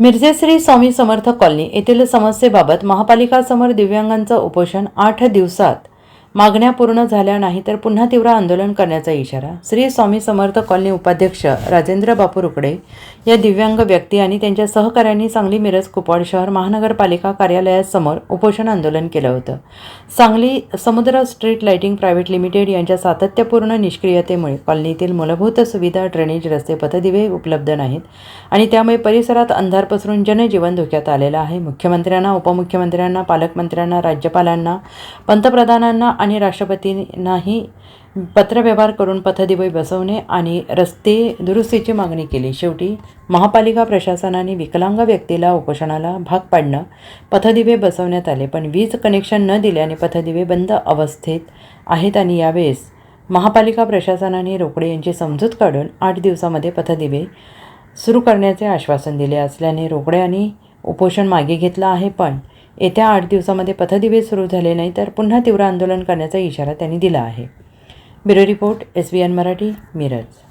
मिरजेश्री Swami Samarth colony येथील समस्येबाबत महापालिकासमोर दिव्यांगांचं उपोषण आठ दिवसात. मागण्या पूर्ण झाल्या नाही तर पुन्हा तीव्र आंदोलन करण्याचा इशारा. श्री स्वामी समर्थ कॉलनी उपाध्यक्ष राजेंद्र बापू रुकडे या दिव्यांग व्यक्ती आणि त्यांच्या सहकाऱ्यांनी सांगली मिरज कुपवाड शहर महानगरपालिका कार्यालयासमोर उपोषण आंदोलन केलं होतं. सांगली समुद्र स्ट्रीट लाइटिंग प्रायव्हेट लिमिटेड यांच्या सातत्यपूर्ण निष्क्रियतेमुळे कॉलनीतील मूलभूत सुविधा ड्रेनेज रस्ते पथदिवे उपलब्ध नाहीत आणि त्यामुळे परिसरात अंधार पसरून जनजीवन धोक्यात आलेलं आहे. मुख्यमंत्र्यांना उपमुख्यमंत्र्यांना पालकमंत्र्यांना राज्यपालांना पंतप्रधानांना आणि राष्ट्रपतींनाही पत्रव्यवहार करून पथदिवे बसवणे आणि रस्ते दुरुस्तीची मागणी केली. शेवटी महापालिका प्रशासनाने विकलांग व्यक्तीला उपोषणाला भाग पाडणं पथदिवे बसवण्यात आले. पण वीज कनेक्शन न दिल्याने पथदिवे बंद अवस्थेत आहेत आणि यावेळेस महापालिका प्रशासनाने रोकडे यांची समजूत काढून आठ दिवसामध्ये पथदिवे सुरू करण्याचे आश्वासन दिले असल्याने रोकडे यांनी उपोषण मागे घेतलं आहे. पण येत्या आठ दिवसामध्ये पथदिवे सुरू झाले नाही तर पुन्हा तीव्र आंदोलन करण्याचा इशारा त्यांनी दिला आहे. Bureau report S B N Marathi Miraj.